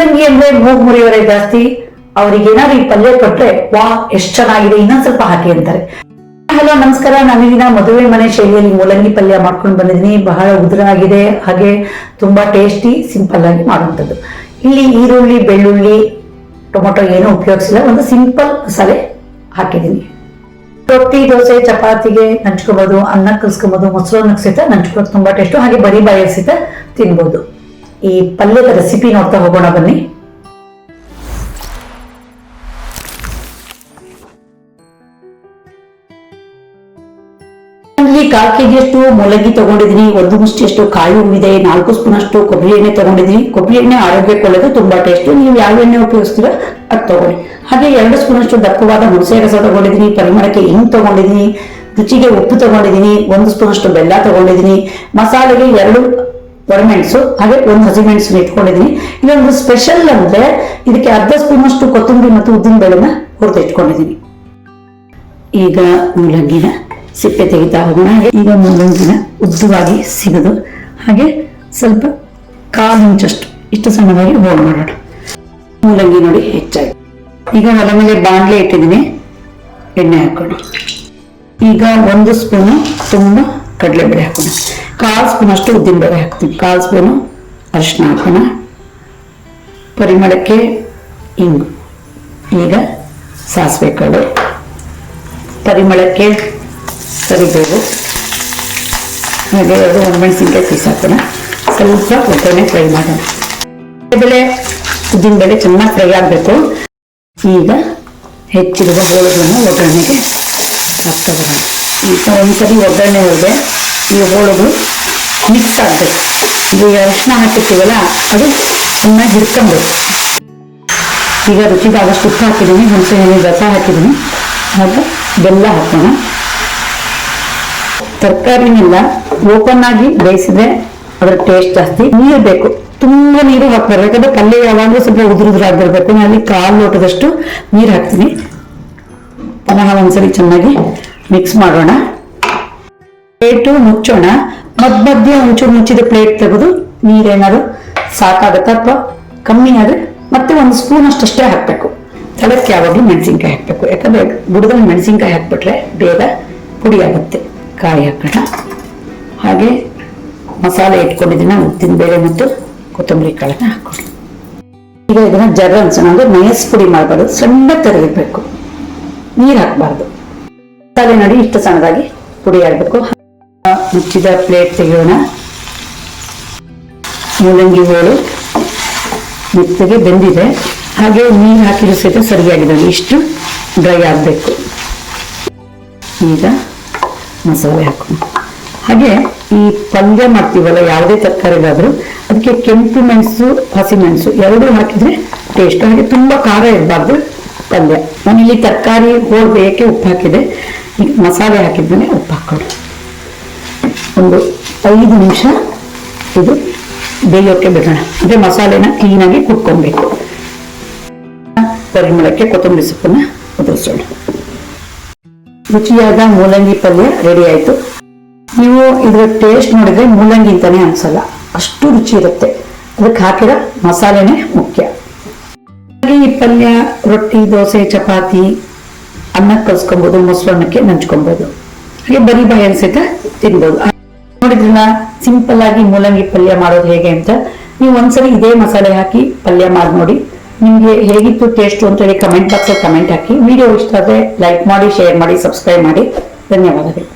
ಮೂಲಂಗಿ ಅಂದ್ರೆ ಮೂಗ್ ಮುರಿಯವರೇ ಜಾಸ್ತಿ. ಅವ್ರಿಗೆ ಏನಾದ್ರು ಈ ಪಲ್ಯ ಕೊಟ್ರೆ, ವಾ, ಎಷ್ಟ್ ಚೆನ್ನಾಗಿದೆ, ಇನ್ನೊಂದ್ ಸ್ವಲ್ಪ ಹಾಕಿ ಅಂತಾರೆ. ಹಲೋ, ನಮಸ್ಕಾರ. ನಾನು ಮದುವೆ ಮನೆ ಶೈಲಿಯಲ್ಲಿ ಮೂಲಂಗಿ ಪಲ್ಯ ಮಾಡ್ಕೊಂಡು ಬಂದಿದ್ದೀನಿ. ಬಹಳ ಉದುರ ಆಗಿದೆ ಹಾಗೆ ತುಂಬಾ ಟೇಸ್ಟಿ, ಸಿಂಪಲ್ ಆಗಿ ಮಾಡುವಂಥದ್ದು. ಇಲ್ಲಿ ಈರುಳ್ಳಿ, ಬೆಳ್ಳುಳ್ಳಿ, ಟೊಮೊಟೊ ಏನೂ ಉಪಯೋಗಿಸಿಲ್ಲ. ಒಂದು ಸಿಂಪಲ್ ಮಸಾಲೆ ಹಾಕಿದ್ದೀನಿ. ರೊಟ್ಟಿ, ದೋಸೆ, ಚಪಾತಿಗೆ ನಂಚ್ಕೋಬಹುದು ಅನ್ನ ಕಲ್ಸ್ಕೊಬಹುದು ಮೊಸರನ್ನ ಸಹಿತ ನಂಚ್ಕೊಳ್ಳೋಕೆ ತುಂಬಾ ಟೇಸ್ಟು. ಹಾಗೆ ಬರೀ ಬಾಯಿ ಸಹಿತ ತಿನ್ಬೋದು. ಈ ಪಲ್ಯದ ರೆಸಿಪಿ ನೋಡ್ತಾ ಹೋಗೋಣ ಬನ್ನಿ. ಕಾಲ್ ಕೆಜಿ ಅಷ್ಟು ಮೂಲಂಗಿ ತಗೊಂಡಿದ್ದೀನಿ, ಒಂದು ಮುಷ್ಟಿಯಷ್ಟು ಕಾಯಿ ಹೂವಿದೆ ನಾಲ್ಕು ಸ್ಪೂನ್ ಅಷ್ಟು ಕೊಬ್ಬರಿ ಎಣ್ಣೆ ತಗೊಂಡಿದ್ದೀನಿ. ಕೊಬ್ಬರಿ ಎಣ್ಣೆ ಆರೋಗ್ಯಕ್ಕೆ ಒಳ್ಳೆದು ತುಂಬಾ ಟೇಸ್ಟ್ ನೀವು ಯಾವ ಎಣ್ಣೆ ಉಪಯೋಗಿಸ್ತೀರಾ ಅದು ತಗೊಳ್ಳಿ. ಹಾಗೆ ಎರಡು ಸ್ಪೂನ್ ಅಷ್ಟು ದಪ್ಪವಾದ ಹುಣಸೆ ರಸ ತಗೊಂಡಿದ್ದೀನಿ, ಪರಿಮಳಕ್ಕೆ ಹಿಂಗ್ ತಗೊಂಡಿದ್ದೀನಿ, ರುಚಿಗೆ ಉಪ್ಪು ತಗೊಂಡಿದ್ದೀನಿ, ಒಂದು ಸ್ಪೂನ್ ಅಷ್ಟು ಬೆಲ್ಲ ತಗೊಂಡಿದ್ದೀನಿ. ಮಸಾಲೆಗೆ ಎರಡು ಒಣಮೆಣಸು ಹಾಗೆ ಒಂದು ಹಸಿಮೆಣಸು ಇಟ್ಕೊಂಡಿದ್ದೀನಿ ಇನ್ನೊಂದು ಸ್ಪೆಷಲ್ ಅಂದ್ರೆ ಇದಕ್ಕೆ ಅರ್ಧ ಸ್ಪೂನ್ ಅಷ್ಟು ಕೊತ್ತಂಬರಿ ಮತ್ತು ಉದ್ದಿನ ಬೇಳೆನ ಹುರಿದು ಇಟ್ಕೊಂಡಿದ್ದೀನಿ ಈಗ ಮೂಲಂಗಿನ ಸಿಪ್ಪೆ ತೆಗಿತಾ ಹೋಗೋಣ ಹಾಗೆ ಈಗ ಮೂಲಂಗಿನ ಉದ್ದವಾಗಿ ಸಿಗದು. ಹಾಗೆ ಸ್ವಲ್ಪ ಕಾಲು ಇಂಚಷ್ಟು, ಇಷ್ಟು ಸಣ್ಣವಾಗಿ ಹೋಲ್ ಮಾಡೋಣ. ಮೂಲಂಗಿ ನೋಡಿ ಹೆಚ್ಚಾಗಿ ಈಗ ಒಲೆ ಮೇಲೆ ಬಾಂಡ್ಲೆ ಇಟ್ಟಿದ್ದೀನಿ ಎಣ್ಣೆ ಹಾಕೋಣ. ಈಗ ಒಂದು ಸ್ಪೂನು ತುಂಬ ಕಡಲೆಬೇಳೆ ಹಾಕೋಣ ಕಾಲು ಸ್ಪೂನ್ ಅಷ್ಟು ಉದ್ದಿನಬೇಳೆ ಹಾಕ್ತೀವಿ. ಕಾಲು ಸ್ಪೂನು ಅರಿಶಿನ ಹಾಕೋಣ. ಪರಿಮಳಕ್ಕೆ ಇಂಗು. ಈಗ ಸಾಸಿವೆ ಕಾಳು ಪರಿಮಳಕ್ಕೆ ಕರಿಬೇವು. ಹಾಗೆ ಎರಡು ಒಣಮೆಣಸಿನ್ಕಾಯಿ ಪೀಸ್ ಹಾಕೋಣ. ಸ್ವಲ್ಪ ಒಗ್ಗರಣೆ ಫ್ರೈ ಮಾಡೋಣ. ಬೆಳೆ ಉದ್ದಿನಬೇಳೆ ಚೆನ್ನಾಗಿ ಫ್ರೈ ಆಗಬೇಕು. ಈಗ ಹೆಚ್ಚಿರುವ ಹೋಳುಗಳನ್ನು ಒಗ್ಗರಣೆಗೆ ಹಾಕ್ತಾ ಬರೋಣ. ಒಂದ್ಸರಿ ಒಗ್ಗರಣೆ ಹೊಡೆದೆ ಈ ಹೋಳುಗಳು ಮಿಕ್ಸ್ ಆಗಬೇಕು. ಈಗ ಅರಿಶಿನ ಹಾಕಿರ್ತೀವಲ್ಲ, ಅದು ಚೆನ್ನಾಗಿ ಹಿಡ್ಕೊಬೇಕು ಈಗ ರುಚಿಗೆ ಆದಷ್ಟು ಉಪ್ಪು ಹಾಕಿದ್ದೀನಿ ಹುಣಸೆ ಹಣ್ಣಿನ ರಸ ಹಾಕಿದ್ದೀನಿ. ಹಾಗೆ ಬೆಲ್ಲ ಹಾಕೋಣ. ತರಕಾರಿನೆಲ್ಲ ಓಪನ್ ಆಗಿ ಬೇಯಿಸಿದ್ರೆ ಅದರ ಟೇಸ್ಟ್ ಜಾಸ್ತಿ. ನೀರು ಬೇಕು. ತುಂಬ ನೀರು ಹಾಕ್ಬಾರ್ದು. ಯಾಕಂದ್ರೆ ಪಲ್ಯ ಯಾವಾಗಲೂ ಸ್ವಲ್ಪ ಉದುರು ಉದುರಾಗಿರ್ಬೇಕು ನಾನು ಅಲ್ಲಿ ಕಾಲು ಲೋಟದಷ್ಟು ನೀರು ಹಾಕ್ತೀನಿ. ಪುನಃ ಒಂದ್ಸರಿ ಚೆನ್ನಾಗಿ ಮಿಕ್ಸ್ ಮಾಡೋಣ. ಪ್ಲೇಟು ಮುಚ್ಚೋಣ. ಮಧ್ಯ ಮಧ್ಯೆ ಒಂಚೂರು ಮುಚ್ಚಿದ ಪ್ಲೇಟ್ ತೆಗೆದು ನೀರೇನಾದ್ರು ಸಾಕಾಗತ್ತಾ ಅಥವಾ ಕಮ್ಮಿ ಆದ್ರೆ ಮತ್ತೆ ಒಂದು ಸ್ಪೂನ್ ಅಷ್ಟಷ್ಟೇ ಹಾಕಬೇಕು. ಅದಕ್ಕೆ ಯಾವಾಗಲೂ ಮೆಣಸಿನ್ಕಾಯಿ ಹಾಕಬೇಕು. ಯಾಕಂದ್ರೆ ಬುಡದಲ್ಲಿ ಮೆಣಸಿನ್ಕಾಯಿ ಹಾಕ್ಬಿಟ್ರೆ ಬೇಗ ಪುಡಿ ಆಗುತ್ತೆ. ಕಾಯಿ ಹಾಕೋಣ. ಹಾಗೆ ಮಸಾಲೆ ಇಟ್ಕೊಂಡಿದ್ದೀನಿ ಉದ್ದಿನ ಬೇಳೆ ಮತ್ತು ಕೊತ್ತಂಬರಿ ಕಾಳನ್ನ ಹಾಕೋಣ ಈಗ ಇದನ್ನ ಜರ ಅನ್ಸೋಣ. ಅಂದ್ರೆ ನೈಸ್ ಪುಡಿ ಮಾಡಬಾರ್ದು. ಸಣ್ಣ ತೆರೆದಿರ್ಬೇಕು ನೀರು ಹಾಕಬಾರ್ದು. ಮಸಾಲೆ ನೋಡಿ ಇಷ್ಟು ಸಣ್ಣದಾಗಿ ಪುಡಿ ಆಗಬೇಕು. ಮುಚ್ಚಿದ ಪ್ಲೇಟ್ ತೆಗೆಯೋಣ. ಮೂಲಂಗಿ ಹೋಳು ಮೆತ್ತಗೆ ಬೆಂದಿದೆ. ಹಾಗೆ ನೀರು ಹಾಕಿದ್ರು ಸಹಿತ ಸರಿಯಾಗಿದೆ ಇಷ್ಟು ಡ್ರೈ ಆಗಬೇಕು. ಈಗ ಮಸಾಲೆ ಹಾಕು ಹಾಗೆ ಈ ಪಲ್ಯ ಮಾಡ್ತೀವಲ್ಲ, ಯಾವುದೇ ತರಕಾರಿಗಾದರೂ, ಅದಕ್ಕೆ ಕೆಂಪು ಮೆಣಸು ಹಸಿಮೆಣಸು ಎರಡೂ ಹಾಕಿದರೆ ಟೇಸ್ಟ್ ಹಾಗೆ ತುಂಬ ಖಾರ ಇರಬಾರ್ದು ಪಲ್ಯ. ನಾನಿಲ್ಲಿ ತರಕಾರಿ, ಹೋಳು ಬೇಯಕ್ಕೆ ಉಪ್ಪು ಹಾಕಿದೆ ಮಸಾಲೆ ಹಾಕಿದ್ಮೇಲೆ ಉಪ್ಪು ಹಾಕೋಣ ಒಂದು ಐದು ನಿಮಿಷ ಇದು ಬೇಯೋಕ್ಕೆ ಬಿಡೋಣ. ಅಂದರೆ ಮಸಾಲೆನ ಕ್ಲೀನಾಗಿ ಕುಟ್ಕೊಬೇಕು. ಪರಿಮಳಕ್ಕೆ ಕೊತ್ತಂಬರಿ ಸೊಪ್ಪನ್ನ ಉದುರಿಸೋಣ ರುಚಿಯಾದ ಮೂಲಂಗಿ ಪಲ್ಯ ರೆಡಿ ಆಯ್ತು. ನೀವು ಇದರ ಟೇಸ್ಟ್ ನೋಡಿದ್ರೆ ಮೂಲಂಗಿ ಅಂತಾನೆ ಅನ್ಸಲ್ಲ, ಅಷ್ಟು ರುಚಿ ಇರುತ್ತೆ. ಅದಕ್ಕೆ ಹಾಕಿರೋ ಮಸಾಲೆನೇ ಮುಖ್ಯ. ಈ ಪಲ್ಯ, ರೊಟ್ಟಿ, ದೋಸೆ, ಚಪಾತಿ ಅನ್ನಕ್ಕೆ ಕಲ್ಸ್ಕೊಬೋದು ಮೊಸರನ್ನಕ್ಕೆ ನಂಚ್ಕೊಬಹುದು ಹಾಗೆ ಬರೀ ಬಾಯಿ ಸಹಿತ ತಿನ್ಬೋದು. ನೋಡಿದ್ರಲ್ಲ ಸಿಂಪಲ್ ಆಗಿ ಮೂಲಂಗಿ ಪಲ್ಯ ಮಾಡೋದು ಹೇಗೆ ಅಂತ. ನೀವು ಒಂದ್ಸರಿ ಇದೇ ಮಸಾಲೆ ಹಾಕಿ ಪಲ್ಯ ಮಾಡಿ ನೋಡಿ. ನಿಮ್ಗೆ ಹೇಗಿತ್ತು ಟೇಸ್ಟ್ ಅಂತ ಹೇಳಿ ಕಮೆಂಟ್ ಬಾಕ್ಸಲ್ಲಿ ಕಮೆಂಟ್ ಹಾಕಿ. ವಿಡಿಯೋ ಇಷ್ಟ ಆದರೆ ಲೈಕ್ ಮಾಡಿ ಶೇರ್ ಮಾಡಿ ಸಬ್ಸ್ಕ್ರೈಬ್ ಮಾಡಿ. ಧನ್ಯವಾದಗಳು.